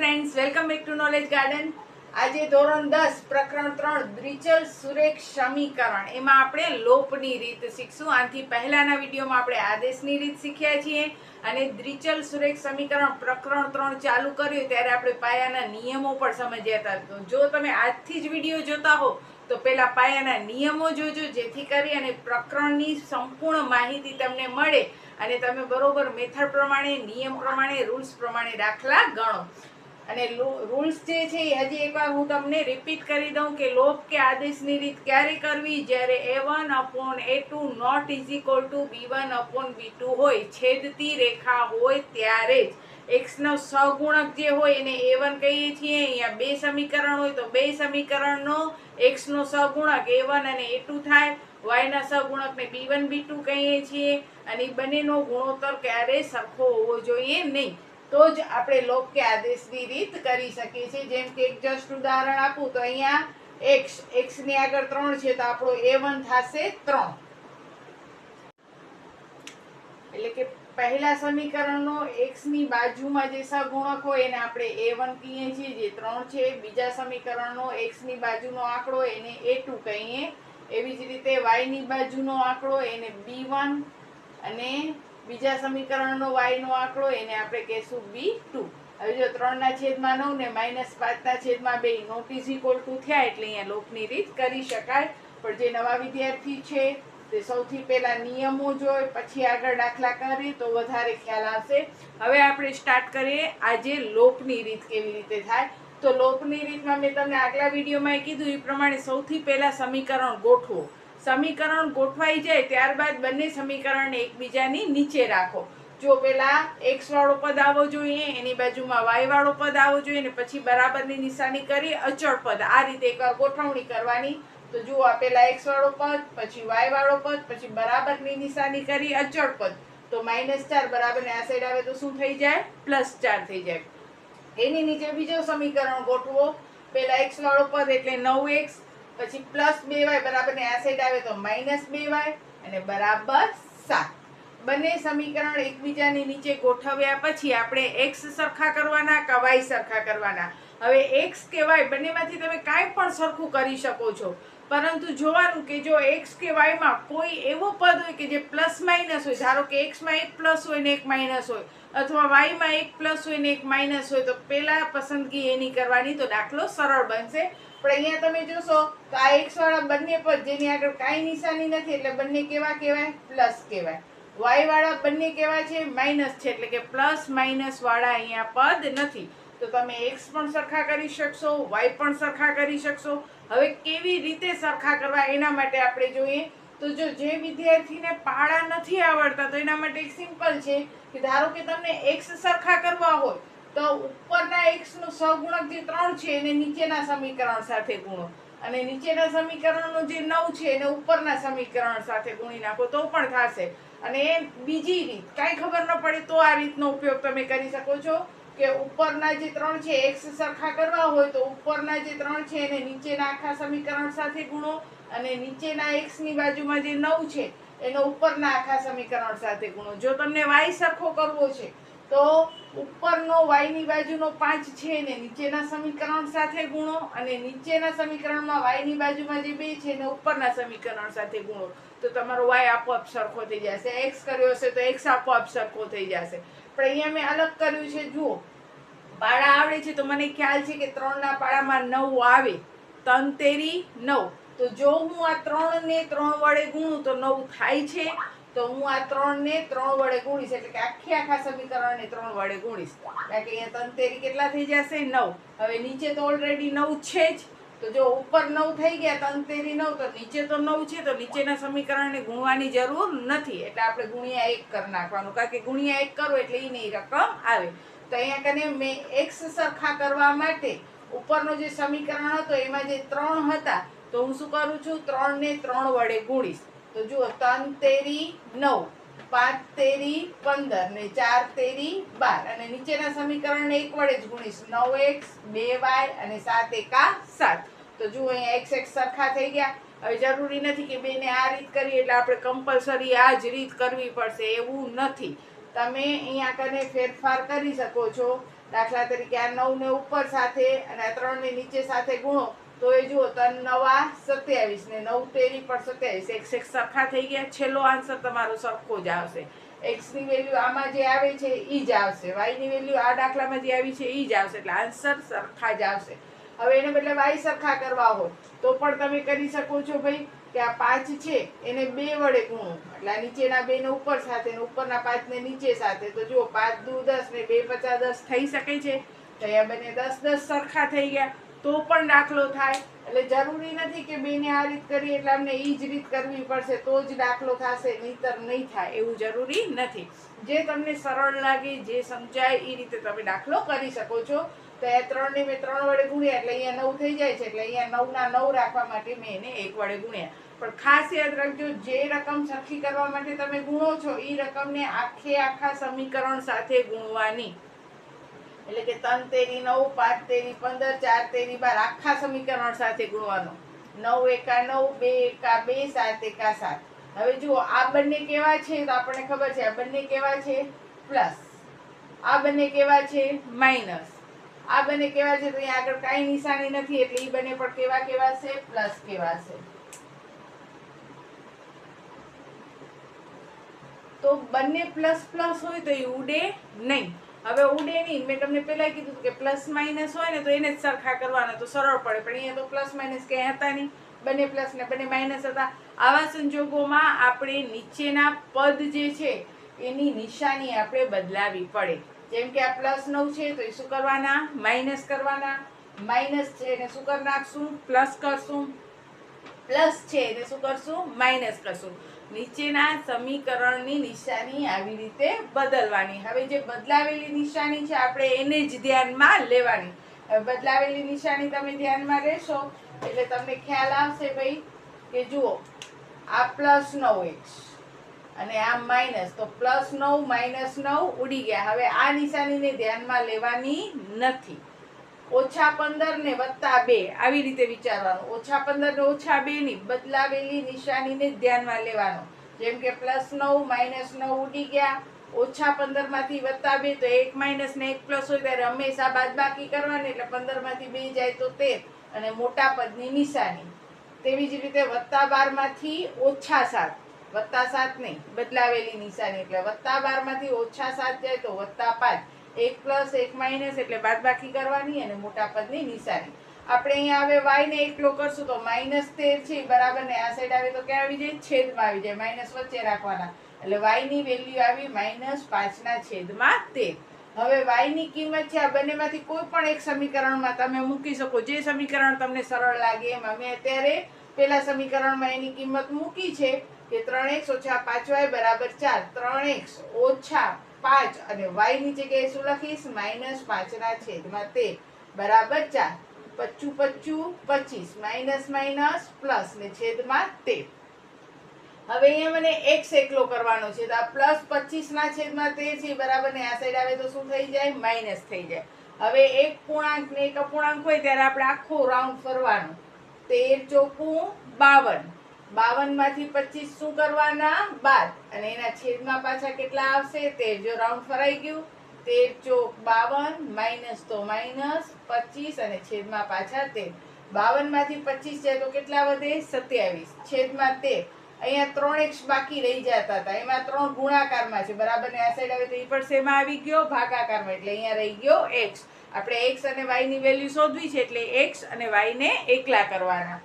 Friends welcome back to knowledge garden આજે ધોરણ દસ, પ્રકરણ ત્રણ દ્વિચલ સુરેખ સમીકરણ. એમાં આપણે લોપની રીત શીખશું. આથી પહેલાના વિડીયોમાં આપણે આદેશની રીત શીખ્યા છીએ અને દ્વિચલ સુરેખ સમીકરણ પ્રકરણ ત્રણ ચાલુ કર્યું ત્યારે આપણે પાયાના નિયમો પણ સમજ્યા હતા. તો જો તમે આજથી જ વીડિયો જોતા હો, તો પહેલાં પાયાના નિયમો જોજો, જેથી કરી અને પ્રકરણની સંપૂર્ણ માહિતી તમને મળે અને તમે બરોબર મેથડ પ્રમાણે, નિયમ પ્રમાણે, રૂલ્સ પ્રમાણે દાખલા ગણો. અને રૂલ્સ જે છે એ હજી એકવાર હું તમને રિપીટ કરી દઉં કે લોપ કે આદેશની રીત ક્યારે કરવી? જ્યારે a one upon a two not is equal to b one upon b two હોય, છેદતી રેખા હોય ત્યારે જ એક્સનો સહગુણક જે હોય એને એ વન કહીએ છીએ. અહીંયા બે સમીકરણ હોય તો બે સમીકરણનો એક્સનો સહગુણક એ વન અને એ ટુ થાય. વાયના સહગુણકને બી વન બી ટુ કહીએ છીએ. અને બંનેનો ગુણોત્તર ક્યારેય સરખો હોવો જોઈએ નહીં. તો જ આપણે લોક કે આદેશની રીત કરી શકીએ છીએ. જેમ કે એક જસ્ટ ઉદાહરણ આપું તો અહીંયા એક્સ એક્સની આગળ ત્રણ છે તો આપણો એ વન થશે ત્રણ. એટલે કે પહેલા સમીકરણનો એક્સની બાજુમાં જે સગુણક હોય એને આપણે એ વન કહીએ છીએ. જે ત્રણ છે, બીજા સમીકરણનો એક્સની બાજુનો આંકડો એને એ ટુ કહીએ. એવી જ રીતે વાયની બાજુનો આંકડો એને બી વન અને બીજા સમીકરણનો વાયનો આંકડો એને આપણે કહેશું બી ટુ હવે જો ત્રણના છેદમાં નવ ને માઇનસ પાંચના છેદમાં બે નોટ ઇઝ ઇક્વલ ટુ થયા એટલે અહીંયા લોકની રીત કરી શકાય. પણ જે નવા વિદ્યાર્થી છે, તે સૌથી પહેલાં નિયમો જોઈ પછી આગળ દાખલા કરીએ તો વધારે ખ્યાલ આવશે. હવે આપણે સ્ટાર્ટ કરીએ. આજે લોપની રીત કેવી રીતે થાય? તો લોપની રીતમાં મેં તમને આગલા વિડીયોમાં કીધું, એ પ્રમાણે સૌથી પહેલાં સમીકરણ ગોઠવો. સમીકરણ ગોઠવાઈ જાય ત્યારબાદ બંને સમીકરણને એકબીજાની નીચે રાખો. જો પેલા એક્સ વાળો પદ આવવો જોઈએ, એની બાજુમાં વાય વાળો પદ આવવો જોઈએ ને પછી બરાબરની નિશાની કરી અચળ પદ. આ રીતે એકવાર ગોઠવણી કરવાની. તો જુઓ આ પેલા એક્સ વાળો પદ, પછી વાય વાળો પદ, પછી બરાબરની નિશાની કરી અચળ પદ. તો માઇનસ ચાર બરાબર ને આ સાઈડ આવે તો શું થઈ જાય? પ્લસ ચાર થઈ જાય. એની નીચે બીજો સમીકરણ ગોઠવો. પેલા એક્સ વાળો પદ એટલે નવ એક્સ પછી પ્લસ બે વાય, બરાબર ને આવે તો માઇનસ બે વાય અને બરાબર સાત. બંને સમીકરણ એકબીજાની નીચે ગોઠવ્યા પછી આપણે એક્સ સરખા કરવાના કે વાય સરખા કરવાના. હવે એક્સ કે વાય બંનેમાંથી તમે કાંઈ પણ સરખું કરી શકો છો. પરંતુ જોવાનું કે જો એક્સ કે વાયમાં કોઈ એવો પદ હોય કે જે પ્લસ માઇનસ હોય, ધારો કે એક્સમાં એક પ્લસ હોય ને એક માઇનસ હોય અથવા વાયમાં એક પ્લસ હોય ને એક માઇનસ હોય તો પહેલાં પસંદગી એની કરવાની તો દાખલો સરળ બનશે. પણ અહીંયા તમે જોશો તો આ એક્સવાળા બંને પદ જેની આગળ કાંઈ નિશાની નથી, એટલે બંને કેવા કહેવાય? પ્લસ કહેવાય. વાયવાળા બંને કેવા છે? માઇનસ છે, એટલે કે પ્લસ માઇનસવાળા અહીંયા પદ નથી. તો તમે એક્સ પણ સરખા કરી શકશો, વાય પણ સરખા કરી શકશો. હવે કેવી રીતે સરખા કરવા એના માટે આપણે જોઈએ. તો જો જે વિદ્યાર્થીને પાળા નથી આવડતા, તો એના માટે એક સિમ્પલ છે કે ધારો કે તમને એક્સ સરખા કરવા હોય, તો ઉપરના એક્સનું સગુણક જે ત્રણ છે, એને નીચેના સમીકરણ સાથે ગુણો. અને નીચેના સમીકરણનો જે નવ છે, એને ઉપરના સમીકરણ સાથે ગુણી નાખો, તો પણ થશે. અને એ બીજી રીત, કાંઈ ખબર ન પડે તો આ રીતનો ઉપયોગ તમે કરી શકો છો કે ઉપરના જે ત્રણ છે એક્સ સરખા કરવા હોય, તો ઉપરના જે ત્રણ છે, એને નીચેના આખા સમીકરણ સાથે ગુણો. અને નીચેના એક્સની બાજુમાં જે નવ છે, એનો ઉપરના આખા સમીકરણ સાથે ગુણો. જો તમને વાય સરખો કરવો છે, તો ઉપરનો વાયની બાજુનો પાંચ છે એને નીચેના સમીકરણ સાથે ગુણો અને નીચેના સમીકરણમાં વાયની બાજુમાં જે બે છે એને ઉપરના સમીકરણ સાથે ગુણો. તો તમારો વાય આપોઆપ સરખો થઈ જશે. એક્સ કર્યો હશે તો એક્સ આપોઆપ સરખો થઈ જશે. પણ અહીંયા મેં અલગ કર્યું છે, જુઓ. પાળા આવડે છે તો મને ખ્યાલ છે કે ત્રણના પાળામાં નવ આવે. તન તેરી નવ. તો જો હું આ ત્રણ ને ત્રણ વડે ગુણું તો નવ થાય છે, તો હું આ ત્રણ ને ત્રણ વડે ગુણીશ. એટલે કે આખી આખા સમીકરણને ત્રણ વડે ગુણીશ. કારણ કે અહીંયા તંતેરી કેટલા થઈ જશે? નવ. હવે નીચે તો ઓલરેડી નવ છે જ. તો જો ઉપર નવ થઈ ગયા તંતેરી નવ, તો નીચે તો નવ છે, તો નીચેના સમીકરણને ગુણવાની જરૂર નથી. એટલે આપણે ગુણ્યા એક કરી નાખવાનું. કારણ કે ગુણ્યા એક કરો એટલે એની રકમ આવે. તો અહીંયા કને મેં એક્સ સરખા કરવા માટે ઉપરનો જે સમીકરણ હતો, એમાં જે ત્રણ હતા તો હું શું કરું છું? ત્રણ ને ત્રણ વડે ગુણીશ. તો જુઓ, ત્રણ તેરી નવ, પાંચ તેરી પંદર ને ચાર તેરી બાર. અને નીચેના સમીકરણને એક વડે જ ગુણીશ. નવ એક્સ, બે વાય અને સાત એકા સાત. તો જુઓ, અહીંયા એક્સ એક્સ સરખા થઈ ગયા. હવે જરૂરી નથી કે બેને આ રીત કરીએ એટલે આપણે કમ્પલસરી આ જ રીત કરવી પડશે. એવું નથી. તમે અહીંયા કને ફેરફાર કરી શકો છો. દાખલા તરીકે આ નવને ઉપર સાથે અને આ ત્રણને નીચે સાથે ગુણો. તો એ જુઓ ત્રણ નવા સત્યાવીસ ને નવ તેરી પણ સત્યાવીસ. એક્સ એક સરખા થઈ ગયા. છેલ્લો આન્સર તમારો સરખો જ આવશે. એક્સની વેલ્યુ આમાં જે આવે છે એ જ આવશે. વાયની વેલ્યુ આ દાખલામાં જે આવી છે એ જ આવશે. એટલે આન્સર સરખા જ આવશે. હવે એને બદલે વાય સરખા કરવા હોય તો પણ તમે કરી શકો છો ભાઈ કે આ પાંચ છે, એને બે વડે ગુણો. એટલે આ નીચેના બે ને ઉપર સાથે ઉપરના પાંચ ને નીચે સાથે. તો જુઓ, પાંચ દુ દસ ને બે પચાસ દસ થઈ શકે છે. તો અહીંયા બંને દસ દસ સરખા થઈ ગયા. તો પણ દાખલો થાય. એટલે જરૂરી નથી કે બેને આ રીત કરી, એટલે અમને એ જ રીત કરવી પડશે, તો જ દાખલો થશે, નહીતર નહીં થાય, એવું જરૂરી નથી. જે તમને સરળ લાગે, જે સમજાય એ રીતે તમે દાખલો કરી શકો છો. તો એ ત્રણને મેં ત્રણ વડે ગુણ્યા, એટલે અહીંયા નવ થઈ જાય છે, એટલે અહીંયા નવના નવ રાખવા માટે મેં એને એક વડે ગુણ્યા. પણ ખાસ યાદ રાખજો, જે રકમ સરખી કરવા માટે તમે ગુણો છો એ રકમને આખે આખા સમીકરણ સાથે ગુણવાની. એટલે કે ત્રણ તેરી નવ, પાંચ તેરી પંદર, ચાર તેરી બાર. આખા સમીકરણ સાથે ગુણવાનો. નવ એકા નવ, બે એકા બે, સાત એકા સાત. હવે જુઓ, આ બંને કેવા છે તો આપણને ખબર છે, આ બંને કેવા છે? પ્લસ. આ બંને કેવા છે? માઇનસ. આ બંને કેવા છે તો અહીંયા આગળ કાંઈ નિશાની નથી, એટલે એ બંને પણ કેવા કેવા છે? પ્લસ કેવા છે? તો બંને પ્લસ પ્લસ હોય તો એ ઉડે નહીં. હવે ઉડે નહીં. મેં તમને પહેલાં કીધું કે પ્લસ માઇનસ હોય ને તો એને જ સરખા કરવાના. તો સરળ પડે. પણ અહીંયા તો પ્લસ માઇનસ ક્યાંય હતા નહીં. બંને પ્લસ ને બંને માઇનસ હતા. આવા સંજોગોમાં આપણે નીચેના પદ જે છે, એની નિશાની આપણે બદલાવી પડે. જેમ કે આ પ્લસ નવ છે, તો એ શું કરવાના? માઇનસ કરવાના. માઇનસ છે, એને શું કરી નાખશું? પ્લસ કરશું. પ્લસ છે એને શું કરશું? માઇનસ કરશું. નીચેના સમીકરણની નિશાની આવી રીતે બદલવાની. હવે જે બદલાવેલી નિશાની છે, આપણે એને જ ધ્યાનમાં લેવાની. હવે બદલાવેલી નિશાની તમે ધ્યાનમાં લેશો, એટલે તમને ખ્યાલ આવશે ભાઈ કે જુઓ, આ પ્લસ નવ એક્સ અને આ માઇનસ તો પ્લસ નવ માઇનસ નવ ઉડી ગયા. હવે આ નિશાનીને ધ્યાનમાં લેવાની નથી. ઓછા પંદર ને વત્તા બે. આવી રીતે વિચારવાનું. ઓછા પંદર ને ઓછા બે ની બદલાવેલી નિશાનીને ધ્યાનમાં લેવાનો. જેમ કે પ્લસ નવ, માઇનસ નવ ઉડી ગયા. ઓછા પંદરમાંથી વત્તા બે તો એક માઇનસ ને એક પ્લસ હોય ત્યારે હંમેશા બાદબાકી કરવાની. એટલે પંદરમાંથી બે જાય તો તેર. અને મોટા પદની નિશાની. તેવી જ રીતે વત્તા બારમાંથી ઓછા સાત. વત્તા સાત નહીં. બદલાવેલી નિશાની. એટલે વત્તા બારમાંથી ઓછા સાત જાય તો વત્તા પાંચ. એક પ્લસ, એક માઇનસ એટલે બાદબાકી કરવાની અને મોટા પદની નિશાની. આપણે અહીંયા હવે વાયને એકલો કરશું તો માઇનસ તેર છે બરાબર ને આ સાઈડ આવે તો ક્યાં આવી જાય? છેદમાં આવી જાય. માઇનસ વચ્ચે રાખવાના. એટલે વાયની વેલ્યુ આવી માઇનસ પાંચના છેદમાં તેર. હવે વાયની કિંમત છે આ બંનેમાંથી કોઈ પણ એક સમીકરણમાં તમે મૂકી શકો. જે સમીકરણ તમને સરળ લાગે એમ અમે અત્યારે પેલા સમીકરણમાં એની કિંમત મૂકી છે કે ત્રણ એક્સ ઓછા પાંચ વાય બરાબર ચાર. ત્રણ એક્સ ઓછા પાંચ અને વાયની જગ્યાએ શું લખીશ? માઇનસ પાંચના છેદમાં તેર બરાબર ચાર. પચ્ચું પચ્ચું પચીસ. માઇનસ માઇનસ પ્લસ ને છેદમાં તેર હવે અહીંયા મને એક્સ એકલો કરવાનો છે. તો આ પ્લસ પચીસના છેદમાં તેર છે. બરાબર ને આ સાઈડ આવે તો શું થઈ જાય? માઇનસ થઈ જાય. હવે એક પૂર્ણાંક ને એક અપૂર્ણાંક હોય ત્યારે આપણે આખો રાઉન્ડ ફરવાનો. તેર ચોખ્ખું બાવન. બાવનમાંથી પચીસ શું કરવાના? બાદ અને એના છેદમાં પાછા કેટલા આવશે? તેર. જો રાઉન્ડ ફરાઈ ગયું, તેર ચોક બાવન માઇનસ તો માઇનસ પચીસ અને છેદમાં પાછા તેર. બાવનમાંથી પચીસ જાય તો કેટલા વધે? સત્યાવીસ. છેદમાં તેર. અહીંયા ત્રણ એક્સ બાકી રહી જતા હતા. એમાં ત્રણ ગુણાકારમાં છે. બરાબર? ને આ સાઈડ આવે તો એ પણ શેમાં આવી ગયો, ભાગાકારમાં. એટલે અહીંયા રહી ગયો એક્સ. આપણે એક્સ અને વાયની વેલ્યુ શોધવી છે એટલે એક્સ અને વાયને એકલા કરવાના.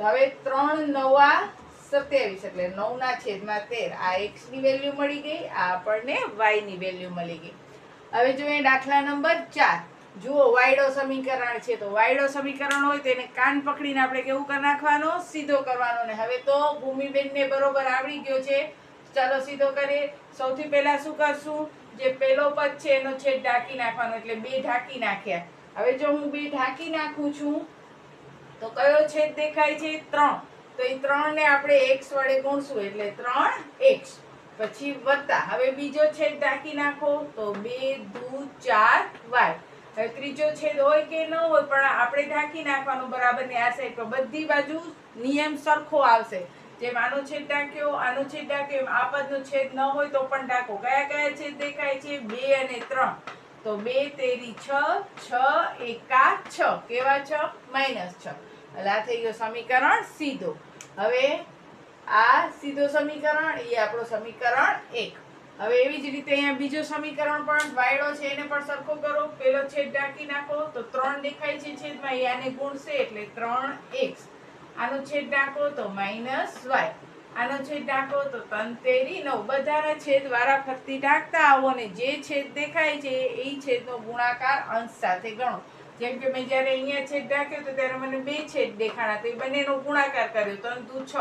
હવે ત્રણ નવા સત્યાવીસ એટલે નવના છેદમાં તેર. આ એક્સની વેલ્યુ મળી ગઈ, આ આપણને વાયની વેલ્યુ મળી ગઈ. હવે જોઈએ દાખલા નંબર ચાર. જુઓ વાયડો સમીકરણ છે. તો વાયડો સમીકરણ હોય તો એને કાન પકડીને આપણે કેવું કરી નાખવાનો? સીધો કરવાનો. ને હવે તો ભૂમિબેનને બરોબર આવડી ગયો છે. ચાલો સીધો કરીએ. સૌથી પહેલાં શું કરશું? જે પહેલો પદ છે, એનો છેદ ઢાંકી નાખવાનો. એટલે બે ઢાંકી નાખ્યા. હવે જો હું બે ઢાંકી નાખું છું તો કયો છેદ દેખાય છે? ત્રણ. તો એ ત્રણને આપણે એક્સ વડે ગુણશું એટલે ત્રણ એક્સ. પછી વત્તા. હવે બીજો છેદ ઢાંકી નાખો તો બે, દુ, ચાર, વાય. હવે ત્રીજો છેદ હોય કે ન હોય, પણ આપણે ઢાંકી નાખવાનું બરાબર ને આ સાઈડ પર બધી બાજુ નિયમ સરખો આવશે. જેમ આનો છેદ ઢાંક્યો, આનો છેદ એમ આ પદનો છેદ ન હોય તો પણ ઢાંકો. કયા કયા છેદ દેખાય છે? બે અને ત્રણ. તો બે તેરી છ છ એકા છ. કેવા છ? માઇનસ છ. એટલે આ થઈ ગયો સમીકરણ સીધો. હવે આ સીધો સમીકરણ એ આપણો સમીકરણ એક. હવે એવી જ રીતે અહીંયા બીજો સમીકરણ પણ વાયડો છે, એને પણ સરખો કરો. પેલો છેદ ઢાંકી નાખો, તો ત્રણ દેખાય છે છેદમાં એ આને ગુણશે એટલે ત્રણ એક્સ આનો છેદ ઢાંકો તો માઇનસ વાય. આનો છેદ ઢાંકો તો તંતેરી નવ. બધાના છેદ વારા ફરતી ઢાંકતા આવો ને જે છેદ દેખાય છે, એ છેદનો ગુણાકાર અંશ સાથે ગણો. જેમ કે મેં જ્યારે અહીંયા છેદ રાખ્યો તો ત્યારે મને બે છેદ દેખાણા તો એ બંનેનો ગુણાકાર કર્યો, ત્રણ દુ છ.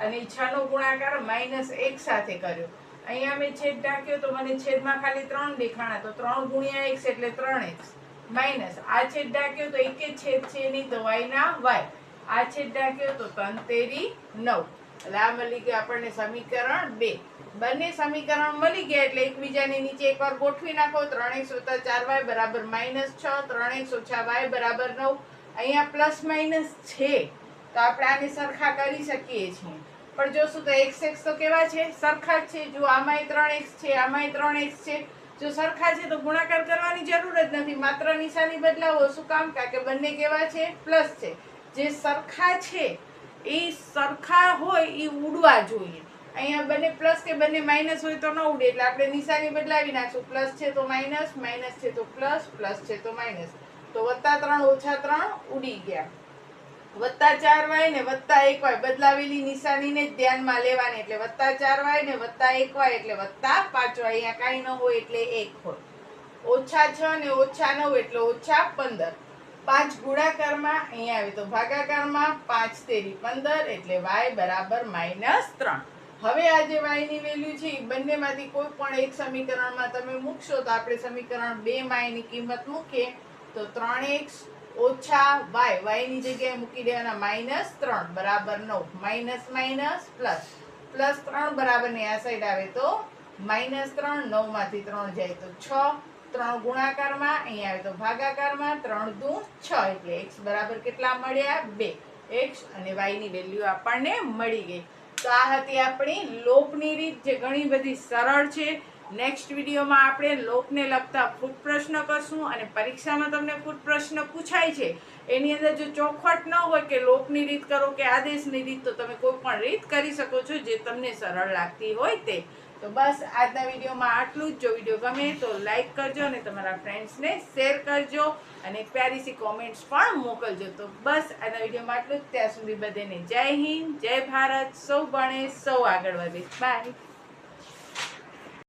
અને એ છ ગુણાકાર માઇનસ એક સાથે કર્યો. અહીંયા મેં છેદ ઢાંક્યો તો મને છેદમાં ખાલી ત્રણ દેખાણા, તો ત્રણ ગુણ્યા એક્સ એટલે ત્રણ એક્સ. માઇનસ. આ છેદ ઢાંક્યો તો એક જ છેદ છે એની તો વાયના વાય આ છેદ ઢાંક્યો તો ત્રણ તેરી નવ. એટલે આ મળી ગયું આપણને સમીકરણ બે. બંને સમીકરણ મળી ગયા એટલે એકબીજાની નીચે એકવાર ગોઠવી નાખો. ત્રણ એક્સ વત્તા ચાર વાય બરાબર માઇનસ છ ત્રણ એક્સ ઓછા વાય બરાબર નવ. અહીંયા પ્લસ માઇનસ છે. તો આપણે આને સરખા કરી શકીએ છીએ. પણ જોશું તો એક્સ એક્સ તો કેવા છે? સરખા જ છે. જો આમાંય ત્રણ એક્સ છે, આમાંય ત્રણ એક્સ છે. જો સરખા છે તો ગુણાકાર કરવાની જરૂર જ નથી. માત્ર નિશાની બદલાવો. શું કામ? કારણ કે બંને કેવા છે? પ્લસ છે. જે સરખા છે એ સરખા હોય એ ઉડવા જોઈએ. અહીંયા બંને પ્લસ કે બંને માઇનસ હોય તો ન ઉડે, એટલે આપણે નિશાની બદલાવી નાખશું. પ્લસ છે તો માઇનસ માઇનસ છે તો પ્લસ પ્લસ છે તો માઇનસ તો વત્તા ત્રણ ઓછા ત્રણ ઉડી ગયા. વત્તા ચાર વાય ને વત્તા એક વાય, બદલાવેલી નિશાનીને જ ધ્યાનમાં લેવાની. એટલે વત્તા ચાર વાય ને વત્તા એક વાય, એટલે વત્તા પાંચ વાય. અહીંયા કાંઈ ન હોય એટલે એક હોય. ઓછા છ ને ઓછા નવ, એટલે ઓછા પંદર. પાંચ ગુણાકારમાં અહીંયા આવે. તો ભાગાકારમાં પાંચ તેરી પંદર એટલે વાય બરાબર માઇનસ ત્રણ. હવે આ જે વાયની વેલ્યુ છે એ બંનેમાંથી કોઈ પણ એક સમીકરણમાં તમે મૂકશો તો આપણે સમીકરણ બે માયની કિંમત મૂકીએ. તો ત્રણ એક્સ ઓછા વાય. વાયની જગ્યાએ મૂકી દેવાના માઇનસ ત્રણ બરાબર નવ. Minus minus plus. પ્લસ ત્રણ બરાબર ને આ સાઈડ આવે તો માઇનસ ત્રણ નવમાંથી ત્રણ જાય તો છ. ત્રણ ગુણાકારમાં, અહીંયા આવે તો ભાગાકારમાં ત્રણ દુ છ એટલે એક્સ બરાબર કેટલા મળ્યા? બે. એક્સ અને વાયની વેલ્યુ આપણને મળી ગઈ. તો આ હતી આપણી લોપની રીત, જે ઘણી બધી સરળ છે. નેક્સ્ટ વિડીયોમાં આપણે લોકને લગતા ફૂટ પ્રશ્ન કરશું અને પરીક્ષામાં તમને ફૂટ પ્રશ્ન પૂછાય છે. એની અંદર જો ચોખવટ ન હોય કે લોકની રીત કરો કે આદેશની રીત, તો તમે કોઈ પણ રીત કરી શકો છો જે તમને સરળ લાગતી હોય તે. તો બસ આજના વિડીયોમાં આટલું જ. જો વીડિયો ગમે તો લાઈક કરજો અને તમારા ફ્રેન્ડ્સને શેર કરજો અને પ્યારીસી કોમેન્ટ્સ પણ મોકલજો. તો બસ આજના વિડીયોમાં આટલું જ. ત્યાં સુધી બધાને જય હિન્દ, જય ભારત, સૌ ભણે સૌ આગળ વધે. બાય